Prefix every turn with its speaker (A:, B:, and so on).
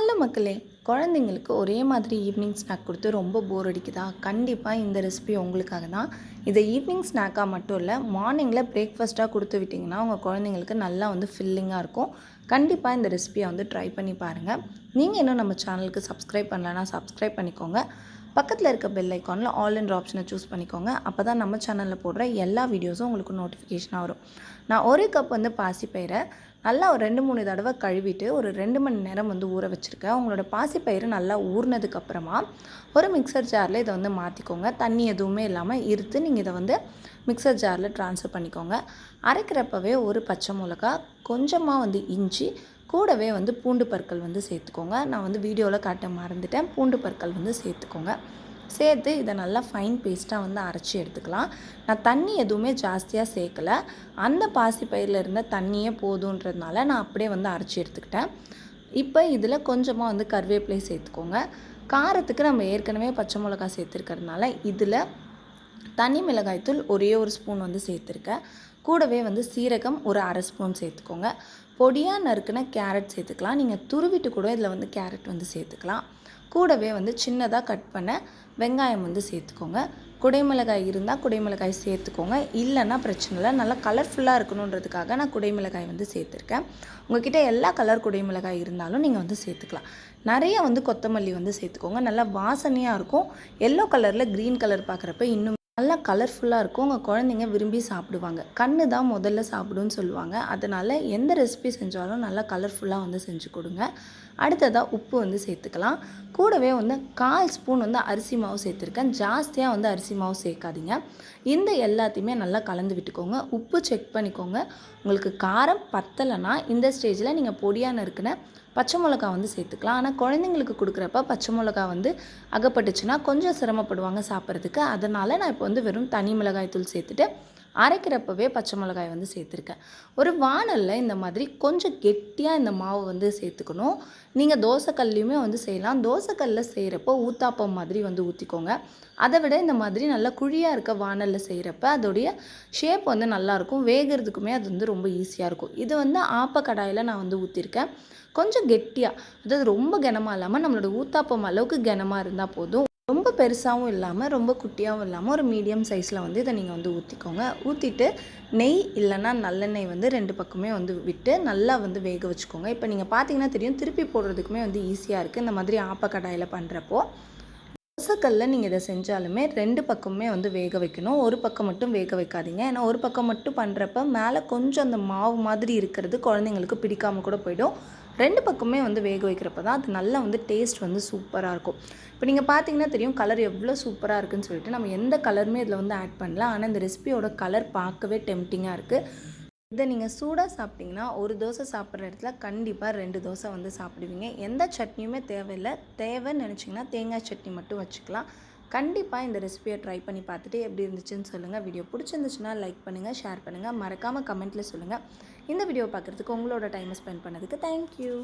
A: Hello மக்களே குழந்தைங்களுக்கு ஒரே மாதிரி ஈவினிங் ஸ்நாக் கொடுத்து ரொம்ப போர் அடிக்குதா? கண்டிப்பாக இந்த ரெசிபி உங்களுக்காக தான். இதை ஈவினிங் ஸ்நாக்காக மட்டும் இல்லை மார்னிங்கில் பிரேக்ஃபாஸ்ட்டாக கொடுத்து விட்டிங்கன்னா உங்கள் குழந்தைங்களுக்கு நல்லா வந்து ஃபில்லிங்காக இருக்கும். கண்டிப்பாக இந்த ரெசிபியை வந்து ட்ரை பண்ணி பாருங்கள் நீங்கள் இன்னும் நம்ம சேனலுக்கு சப்ஸ்கிரைப் பண்ணலன்னா சப்ஸ்கிரைப் பண்ணிக்கோங்க. பக்கத்தில் இருக்க பெல் ஐக்கானில் ஆல் என்ற ஆப்ஷனை சூஸ் பண்ணிக்கோங்க. அப்போ தான் நம்ம சேனலில் போடுற எல்லா வீடியோஸும் உங்களுக்கு நோட்டிஃபிகேஷனாக வரும். நான் ஒரு கப் வந்து பாசிப்பயிரை நல்லா ஒரு ரெண்டு மூணு தடவை கழுவிட்டு ஒரு ரெண்டு மணி நேரம் வந்து ஊற வச்சுருக்கேன். உங்களோட பாசிப்பயிறு நல்லா ஊறினதுக்கப்புறமா ஒரு மிக்சர் ஜாரில் இதை வந்து மாற்றிக்கோங்க தண்ணி எதுவுமே இல்லாமல் இருத்து நீங்கள் இதை வந்து மிக்சர் ஜாரில் ட்ரான்ஸ்ஃபர் பண்ணிக்கோங்க. அரைக்கிறப்பவே ஒரு பச்சை மிளகா கொஞ்சமாக வந்து இஞ்சி கூடவே வந்து பூண்டு பற்கள் வந்து சேர்த்துக்கோங்க. நான் வந்து வீடியோவில் காட்ட மறந்துட்டேன். பூண்டு பற்கள் வந்து சேர்த்துக்கோங்க. சேர்த்து இதை நல்லா ஃபைன் பேஸ்ட்டாக வந்து அரைச்சி எடுத்துக்கலாம். நான் தண்ணி எதுவுமே ஜாஸ்தியாக சேர்க்கலை. அந்த பாசிப்பயிரில் இருந்த தண்ணியே போதுன்றதுனால நான் அப்படியே வந்து அரைச்சி எடுத்துக்கிட்டேன். இப்போ இதில் கொஞ்சமாக வந்து கருவேப்பிலை சேர்த்துக்கோங்க. காரத்துக்கு நம்ம ஏற்கனவே பச்சை மிளகா சேர்த்துருக்கறதுனால இதில் தனி மிளகாய்த்தூள் ஒரே ஒரு ஸ்பூன் வந்து சேர்த்துருக்கேன். கூடவே வந்து சீரகம் ஒரு அரை ஸ்பூன் சேர்த்துக்கோங்க. பொடியாக நறுக்குன கேரட் சேர்த்துக்கலாம். நீங்கள் துருவிட்டு கூட இதில் வந்து கேரட் வந்து சேர்த்துக்கலாம். கூடவே வந்து சின்னதாக கட் பண்ண வெங்காயம் வந்து சேர்த்துக்கோங்க. குடைமிளகாய் இருந்தால் குடைமிளகாய் சேர்த்துக்கோங்க. இல்லைன்னா பிரச்சனை இல்லை. நல்லா கலர்ஃபுல்லாக இருக்கணுன்றதுக்காக நான் குடைமிளகாய் வந்து சேர்த்துருக்கேன். உங்ககிட்ட எல்லா கலர் குடைமிளகாய் இருந்தாலும் நீங்கள் வந்து சேர்த்துக்கலாம். நிறைய வந்து கொத்தமல்லி வந்து சேர்த்துக்கோங்க. நல்லா வாசனையாக இருக்கும். எல்லோ கலரில் க்ரீன் கலர் பார்க்குறப்ப இன்னும் நல்லா கலர்ஃபுல்லாக இருக்கும். உங்கள் குழந்தைங்க விரும்பி சாப்பிடுவாங்க. கண்ணு தான் முதல்ல சாப்பிடுன்னு சொல்லுவாங்க. அதனால் எந்த ரெசிபி செஞ்சாலும் நல்லா கலர்ஃபுல்லாக வந்து செஞ்சு கொடுங்க. அடுத்ததாக உப்பு வந்து சேர்த்துக்கலாம். கூடவே வந்து கால் ஸ்பூன் வந்து அரிசி மாவு சேர்த்துருக்கேன். ஜாஸ்தியாக வந்து அரிசி மாவு சேர்க்காதீங்க. இந்த எல்லாத்தையுமே நல்லா கலந்து விட்டுக்கோங்க. உப்பு செக் பண்ணிக்கோங்க. உங்களுக்கு காரம் பத்தலைன்னா இந்த ஸ்டேஜில் நீங்கள் பொடியாக நறுக்கின பச்சை மிளகா வந்து சேர்த்துக்கலாம். ஆனால் குழந்தைங்களுக்கு கொடுக்குறப்ப பச்சை மிளகா வந்து அகப்பட்டுச்சுன்னா கொஞ்சம் சிரமப்படுவாங்க சாப்பிட்றதுக்கு. அதனால் நான் இப்போ வந்து வெறும் தனி மிளகாய் தூள் சேர்த்துட்டு அரைக்கிறப்பவே பச்சை மிளகாய் வந்து சேர்த்துருக்கேன். ஒரு வானலில் இந்த மாதிரி கொஞ்சம் கெட்டியாக இந்த மாவு வந்து சேர்த்துக்கணும். நீங்கள் தோசைக்கல்லையுமே வந்து செய்யலாம். தோசைக்கல்லில் செய்கிறப்போ ஊத்தாப்பம் மாதிரி வந்து ஊற்றிக்கோங்க அதை விட இந்த மாதிரி நல்லா குழியாக இருக்க வானலில் செய்கிறப்ப அதோடைய ஷேப் வந்து நல்லாயிருக்கும் வேகிறதுக்குமே அது வந்து ரொம்ப ஈஸியாக இருக்கும். இது வந்து ஆப்ப கடாயில் நான் வந்து ஊற்றிருக்கேன் கொஞ்சம் கெட்டியாக அதாவது ரொம்ப கனமாக இல்லாமல் நம்மளோட ஊத்தாப்பம் அளவுக்கு கனமாக இருந்தால் போதும். பெருசாகவும் இல்லாமல் ரொம்ப குட்டியாகவும் இல்லாமல் ஒரு மீடியம் சைஸில் வந்து இதை நீங்கள் வந்து ஊற்றிக்கோங்க ஊற்றிட்டு நெய் இல்லைன்னா நல்லெண்ணெய் வந்து ரெண்டு பக்கமே வந்து விட்டு நல்லா வந்து வேக வச்சுக்கோங்க. இப்போ நீங்கள் பார்த்தீங்கன்னா தெரியும் திருப்பி போடுறதுக்குமே வந்து ஈஸியாக இருக்குது இந்த மாதிரி ஆப்பக்கடாயில் பண்ணுறப்போ தோசைக்கல்ல நீங்கள் இதை செஞ்சாலுமே ரெண்டு பக்கமுமே வந்து வேக வைக்கணும். ஒரு பக்கம் மட்டும் வேக வைக்காதீங்க. ஏன்னா ஒரு பக்கம் மட்டும் பண்ணுறப்ப மேலே கொஞ்சம் அந்த மாவு மாதிரி இருக்கிறது குழந்தைங்களுக்கு பிடிக்காமல் கூட போயிடும். ரெண்டு பக்கமே வந்து வேக வைக்கிறப்ப தான் அது நல்லா வந்து டேஸ்ட் வந்து சூப்பராக இருக்கும். இப்போ நீங்கள் பார்த்தீங்கன்னா தெரியும் கலர் எவ்வளோ சூப்பராக இருக்குன்னு சொல்லிட்டு நம்ம எந்த கலருமே இதில் வந்து ஆட் பண்ணல. ஆனால் இந்த ரெசிபியோட கலர் பார்க்கவே டெம்டிங்காக இருக்குது இதை நீங்கள் சூடாக சாப்பிட்டிங்கன்னா ஒரு தோசை சாப்பிட்ற இடத்துல கண்டிப்பாக ரெண்டு தோசை வந்து சாப்பிடுவீங்க. எந்த சட்னியுமே தேவையில்லை. தேவைன்னு நினச்சிங்கன்னா தேங்காய் சட்னி மட்டும் வச்சுக்கலாம். கண்டிப்பாக இந்த ரெசிபியை ட்ரை பண்ணி பார்த்துட்டு எப்படி இருந்துச்சுன்னு சொல்லுங்கள் வீடியோ பிடிச்சிருந்துச்சுன்னா லைக் பண்ணுங்கள் ஷேர் பண்ணுங்கள் மறக்காமல் கமெண்ட்டில் சொல்லுங்கள் இந்த வீடியோ பார்க்குறதுக்கு உங்களோட டைமை ஸ்பெண்ட் பண்ணதுக்கு தேங்க்யூ